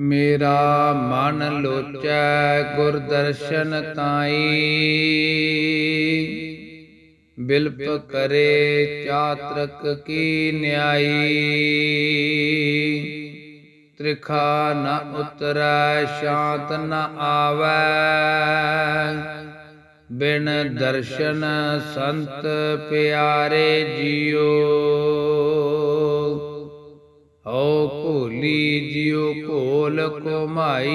ਮੇਰਾ ਮਨ ਲੋਚੈ ਗੁਰ ਦਰਸ਼ਨ ਤਾਈ। ਬਿਲਪ ਕਰੇ ਚਾਤਰਕ ਕੀ ਨਿਆਈ। ਤ੍ਰਿਖਾ ਨ ਉਤਰੈ, ਸ਼ਾਂਤ ਨ ਆਵੈ। ਬਿਨ ਦਰਸ਼ਨ ਸੰਤ ਪਿਆਰੇ ਜੀਓ। ਹਉ ਭੋਲੀ ਜਿਉ ਭੋਲ ਕੁਮਾਈ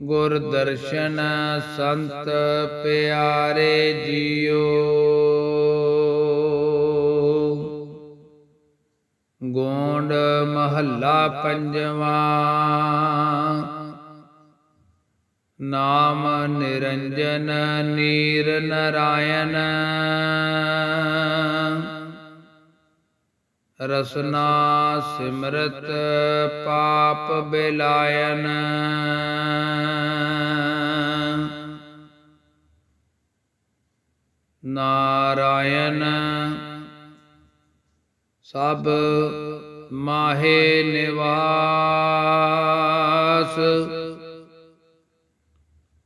ਗੁਰ ਦਰਸ਼ਨ ਸੰਤ ਪਿਆਰੇ ਜੀਓ ਗੋਂਡ ਮਹੱਲਾ ਪੰਜਵਾਂ। ਨਾਮ ਨਿਰੰਜਨ ਨੀਰ ਨਰਾਇਣ। ਰਸਨਾ ਸਿਮਰਤ ਪਾਪ ਬਿਲਾਇਨ। ਨਾਰਾਇਣ ਸਭ ਮਾਹੇ ਨਿਵਾਸ।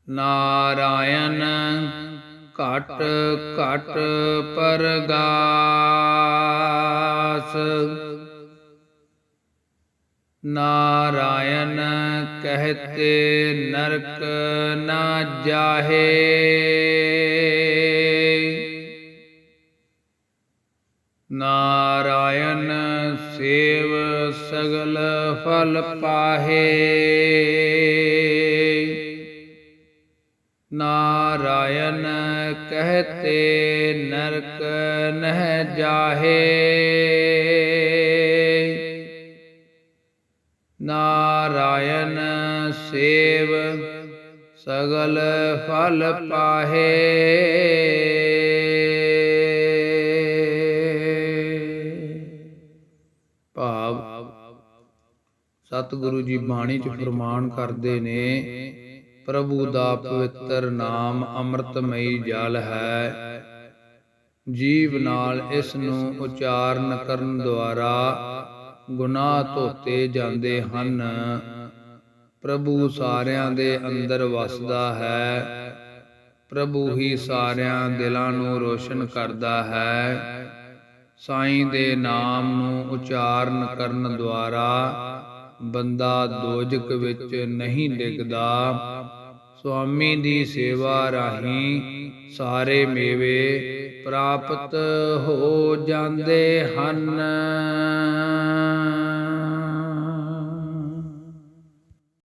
ਨਾਰਾਇਣ ਘਟ ਘਟ ਪਰਗਾਸ ਨਾਰਾਇਣ ਕਹਤੇ ਨਰਕ ਨਾ ਜਾਹੇ। ਨਾਰਾਇਣ ਸੇਵ ਸਗਲ ਫਲ ਪਾਹੇ। ਕਹਤੇ ਨਰਕ ਨਹਿ ਜਾਹੇ। ਨਾਰਾਇਣ ਸੇਵ ਸਗਲ ਫਲ ਪਾਹੇ। ਭਾਵ ਸਤਿਗੁਰੂ ਜੀ ਬਾਣੀ ਚ ਫਰਮਾਨ ਕਰਦੇ ਨੇ ਪ੍ਰਭੂ ਦਾ ਪਵਿੱਤਰ ਨਾਮ ਅੰਮ੍ਰਿਤਮਈ ਜਲ ਹੈ। ਜੀਵ ਨਾਲ ਇਸ ਨੂੰ ਉਚਾਰਨ ਕਰਨ ਦੁਆਰਾ ਗੁਨਾਹ ਧੋਤੇ ਜਾਂਦੇ ਹਨ। ਪ੍ਰਭੂ ਸਾਰਿਆਂ ਦੇ ਅੰਦਰ ਵਸਦਾ ਹੈ। ਪ੍ਰਭੂ ਹੀ ਸਾਰਿਆਂ ਦਿਲਾਂ ਨੂੰ ਰੋਸ਼ਨ ਕਰਦਾ ਹੈ। ਸਾਈਂ ਦੇ ਨਾਮ ਨੂੰ ਉਚਾਰਨ ਕਰਨ ਦੁਆਰਾ ਬੰਦਾ ਦੋਜਕ ਵਿੱਚ ਨਹੀਂ ਡਿੱਗਦਾ। ਸੁਆਮੀ ਦੀ ਸੇਵਾ ਰਾਹੀਂ ਸਾਰੇ ਮੇਵੇ ਪ੍ਰਾਪਤ ਹੋ ਜਾਂਦੇ ਹਨ।